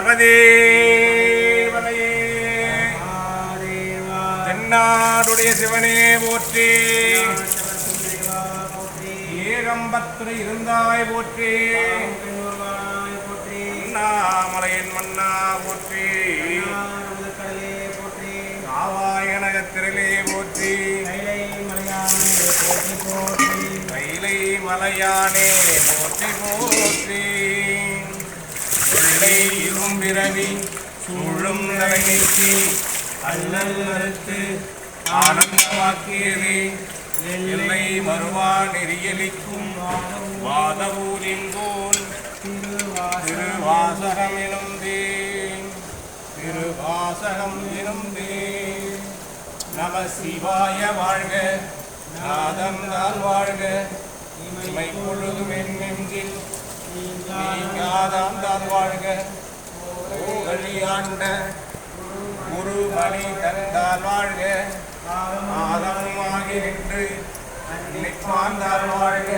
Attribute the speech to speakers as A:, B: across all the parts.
A: பார்வதேவனையே தென்னாடுடைய சிவனே போற்றி. ஏகம்பத்துரை இருந்தாய் போற்றி. அண்ணாமலையின் மன்னா போற்றி. காவாயனகத்திரலே போற்றி. கைலை மலையானே போற்றி போற்றி. பிறவி சூழும் நலை அல்லல் மறுத்து ஆனந்தமாக்கியவே எல்லை மறுவா நெறியலிக்கும் வாதவூரின் போல் திருவாசகம் எனும் தேன் திருவாசகம் எனும் தேன் நம சிவாய வாழ்க நாதம் தான் வாழ்க. இமை பொழுதும் என் நெஞ்சில் நீங்காதான் தான் வாழ்க. வழியாண்ட குரு மணி தந்தால் வாழ்க. ஆதமுமாகி நின்று நிற்பாந்தால் வாழ்க.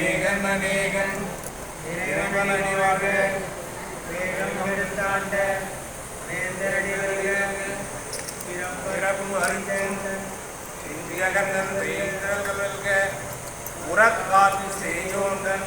A: ஏகன் அநேகன் இறைவன் அடிவாக பிறப்பு அருந்தன் ஜகந்தன் வெல்க உறக்காத்து செய்யோந்தன்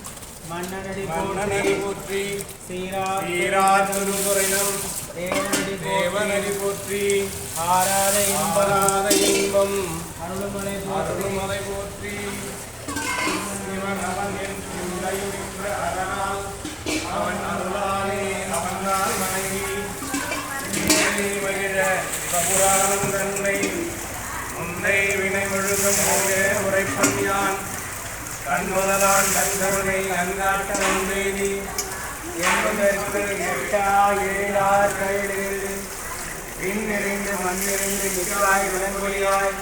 B: மன்னனடி
A: போற்றி
B: சீரார்
A: திருமுறையிலும்
B: தேவனடி
A: போற்றி
B: ஆராத இன்பம்
A: அம்பராத இன்பம்
B: அருள்மலை
A: அருள்மலை போற்றி. சிவன் அவன் என் சிந்தையில் நின்ற அரணால் அவன் அருளாலே அவனால் மனைவி. நீரை மகிழ பிரபுராணம் தன்னை முன்னை வினை முழுதும் போக உரைப்பன் யான். கண்முதலான் கண்கருணை நன்காட்ட வந்தேனி.
B: என்பதற்கு எட்டா ஏழார் கையில் விண்ணிறைந்து மண்ணிறைந்து நிற்காய் விளங்கொழியாய்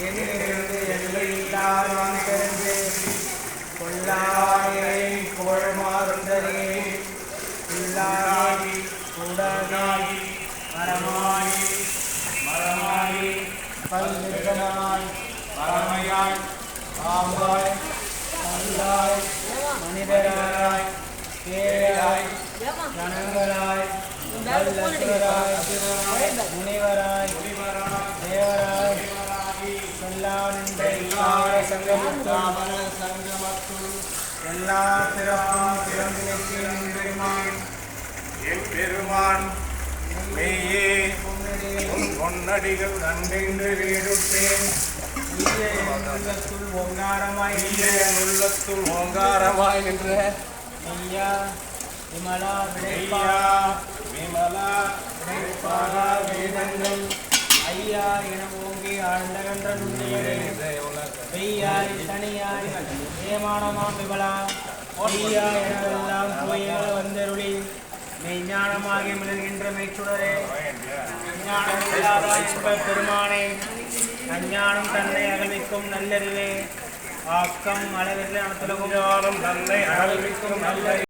B: எண்ணிலிருந்து எல்லை இல்லாத திறந்து கோழமாறுந்தரே இல்லாகி உடனாகி மரமாகி மரமாகி பல்விருகனாய் பரமையாய் பாம்பாய் கல்லாய் மனிதராய் பேராய் ஜனங்களாய் நல்லசுவராய் முனிவராய் தேவராய் சொல்லானின்ற இல்லாத எல்லா சிறப்பும் பிறந்து பெருமான்.
A: என் பெருமான் மெய்யே பொன்னடிகள் நன்றென்று வீடுற்றேன்.
B: உள்ளத்துள் ஓங்காரமாய்
A: என் உள்ளத்துள் ஓங்காரமாய் நின்ற
B: ஐயா விமலா
A: ஐயா விமலா
B: விடைப்பாரா வேதங்கள் ஐயா என ஓங்கி ஆழ்ந்தகன்ற வெய்யாய் தனியாய் ஏமானமாம் விமலா. எனவெல்லாம் வந்தருளி. மெய்ஞானமாகி மெய்ச்சுடரே. ஞானம் பெருமானே. அஞ்ஞானம் தன்னை அகழ்விக்கும் நல்லறிவே. ஆக்கம் அளவில்லை அனைத்துலகும்
A: தன்னை அகழ்விக்கும் நல்ல